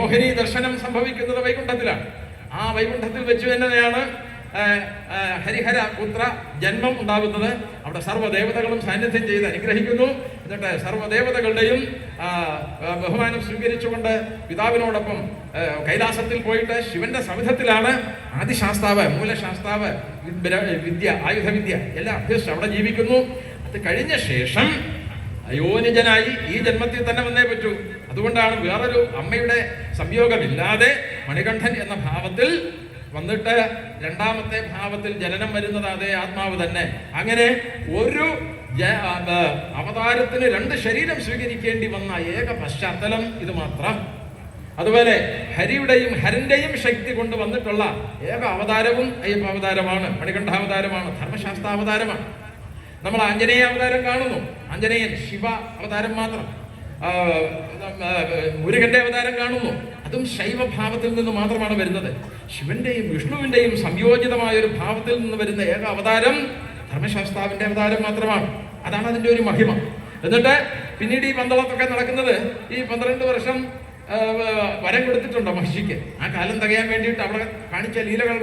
മോഹിനി ദർശനം സംഭവിക്കുന്നത് വൈകുണ്ഠത്തിലാണ്. ആ വൈകുണ്ഠത്തിൽ വെച്ച് തന്നെയാണ് ഹരിഹര പുത്ര ജന്മം ഉണ്ടാകുന്നത്. അവിടെ സർവദേവതകളും സാന്നിധ്യം ചെയ്ത് അനുഗ്രഹിക്കുന്നു. എന്നിട്ട് സർവദേവതകളുടെയും ബഹുമാനം സ്വീകരിച്ചുകൊണ്ട് പിതാവിനോടൊപ്പം കൈലാസത്തിൽ പോയിട്ട് ശിവന്റെ സവിധത്തിലാണ് ആദിശാസ്താവ് മൂലശാസ്താവ് വിദ്യ ആയുധവിദ്യ എല്ലാം അഭ്യസിച്ച് അവിടെ ജീവിക്കുന്നു. അത് കഴിഞ്ഞ ശേഷം അയോനിജനായി ഈ ജന്മത്തിൽ തന്നെ വന്നേ പറ്റൂ. അതുകൊണ്ടാണ് വേറൊരു അമ്മയുടെ സംയോഗമില്ലാതെ മണികണ്ഠൻ എന്ന ഭാവത്തിൽ വന്നിട്ട് രണ്ടാമത്തെ ഭാവത്തിൽ ജനനം വരുന്നത് അതേ ആത്മാവ് തന്നെ. അങ്ങനെ ഒരു അവതാരത്തിന് രണ്ട് ശരീരം സ്വീകരിക്കേണ്ടി വന്ന ഏക പശ്ചാത്തലം ഇത് മാത്രം. അതുപോലെ ഹരിയുടെയും ഹരന്റെയും ശക്തി കൊണ്ട് വന്നിട്ടുള്ള ഏക അവതാരവും അയ്യപ്പ അവതാരമാണ് മണികണ്ഠാവതാരമാണ് ധർമ്മശാസ്ത്രാവതാരമാണ്. നമ്മൾ ആഞ്ജനേയ അവതാരം കാണുന്നു. ആഞ്ജനേയൻ ശിവ അവതാരം മാത്രം. മുരുകന്റെ അവതാരം കാണുന്നു. അതും ശൈവഭാവത്തിൽ നിന്ന് മാത്രമാണ് വരുന്നത്. ശിവന്റെയും വിഷ്ണുവിന്റെയും സംയോജിതമായ ഒരു ഭാവത്തിൽ നിന്ന് വരുന്ന ഏക അവതാരം ധർമ്മശാസ്താവിന്റെ അവതാരം മാത്രമാണ്. അതാണ് അതിന്റെ ഒരു മഹിമ. എന്നിട്ട് പിന്നീട് ഈ പന്തളത്തൊക്കെ നടക്കുന്നത് ഈ പന്ത്രണ്ട് വർഷം വരം കൊടുത്തിട്ടുണ്ടോ മഹിഷിക്ക് ആ കാലം തകയാൻ വേണ്ടിയിട്ട് അവിടെ കാണിച്ച ലീലകൾ